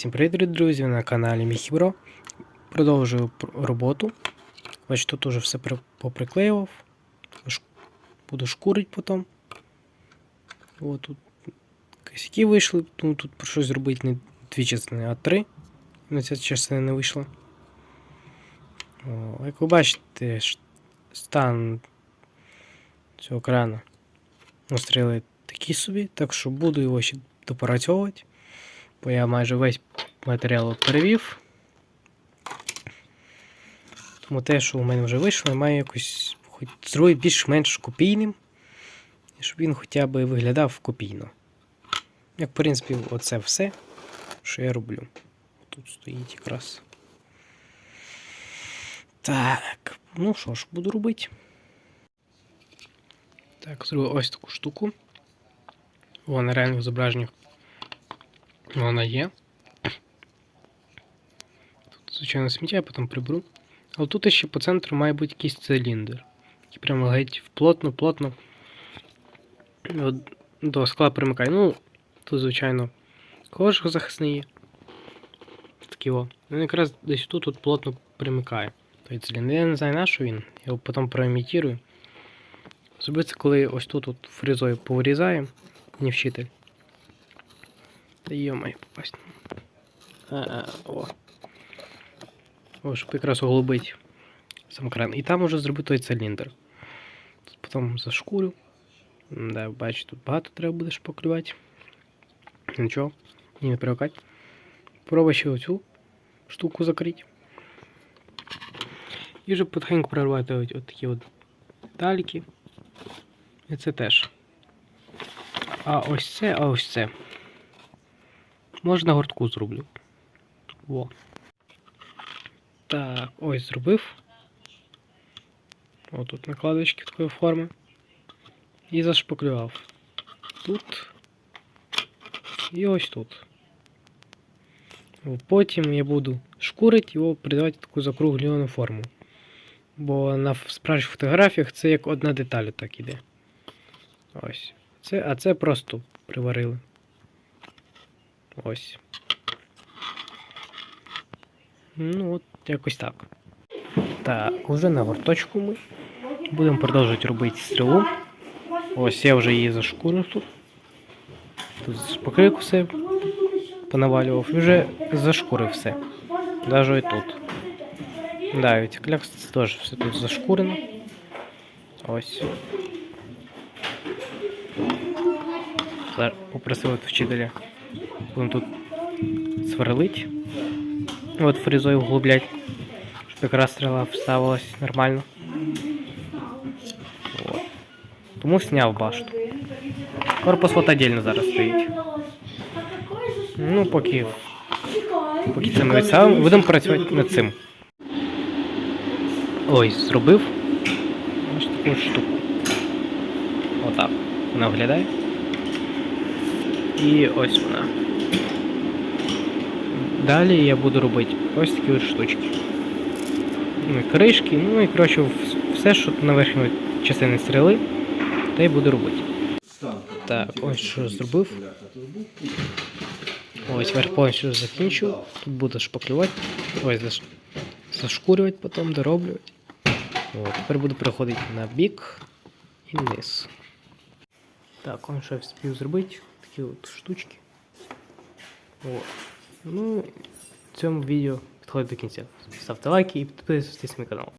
Всім привіт, друзі, на каналі Міхібро. Продовжую роботу. Ось тут уже все поприклеював. Буду шкурити потім. От тут косяки вийшли, тому тут про щось зробити не дві частини, а три. На ця частина не вийшла. О, як ви бачите, стан цього крана настріли такий собі, так що буду його ще допрацьовувати. Бо я майже весь матеріал перевів. Тому те, що у мене вже вийшло, я маю якось хоч зробити більш-менш копійним, щоб він хоча б виглядав копійно. Як, в принципі, оце все, що я роблю. Тут стоїть якраз. Так, ну що ж, буду робити. Так, зробив ось таку штуку. О, на реальних зображеннях вона є. Тут, звичайно, сміття, я потім приберу. Але тут ще по центру має бути якийсь циліндр. Який прямо геть плотно, плотно до скла примикає. Ну, тут, звичайно, кожух захисний є. Такий о. Він якраз десь тут от плотно примикає. Той циліндр. Я не знаю на що він. Я його потім проімітірую. Зробити коли ось тут от фрезою повирізаємо, не вчитель. Та йомай попасть. А, а, о. О, щоб якраз оголубить сам кран. І там уже зробити той циліндр. Тут потім зашкурю. Да, бачу, тут багато треба буде шпаклювати. Нічого, мені не привикати. Пробуй ще оцю штуку закрити. І вже потихеньку прорвати от, от такі от детальки. І це теж. А ось це, а ось це. Можна гуртку зроблю. Во. Так, ось зробив. О, тут накладочки такої форми. І зашпаклював. Тут. І ось тут. Потім я буду шкурити його, придавати таку закруглену форму. Бо на справжніх фотографіях це як одна деталь так іде. Ось. Це, а це просто приварили. Ось. Ну, от якось так. Так, уже на гурточку ми. Будемо продовжувати робити стрілу. Ось я вже її зашкурив тут. Тут покрик все понавалював і вже зашкурив все. Навіть і тут. Да, ведь клякс теж все тут зашкурено. Ось. Зараз попросив от вчителя. Будемо тут сверлить. От фрезою вглублять. Щоб якраз стріла вставилась нормально. От. Тому сняв башту. Корпус от отдельно зараз стоїть. Ну, поки, поки це ми відставимо, будемо працювати над цим. Ось, зробив. Ось таку штуку. Отак. Вона виглядає. І ось вона. Далі я буду робити ось такі ось штучки. Ну, кришки, ну і коротше все, що на верхній частині стріли, та й буду робити. Так, ось що зробив. Ось верх повністю закінчив. Тут буду шпаклювати. Ось заш... зашкурювати потім, дороблювати. От, тепер буду переходити на бік і вниз. Так, он що я встиг зробити. Такі от штучки. О. Ну, в цьому відео підходить до кінця. Ставте лайки і підписуйтесь на канал.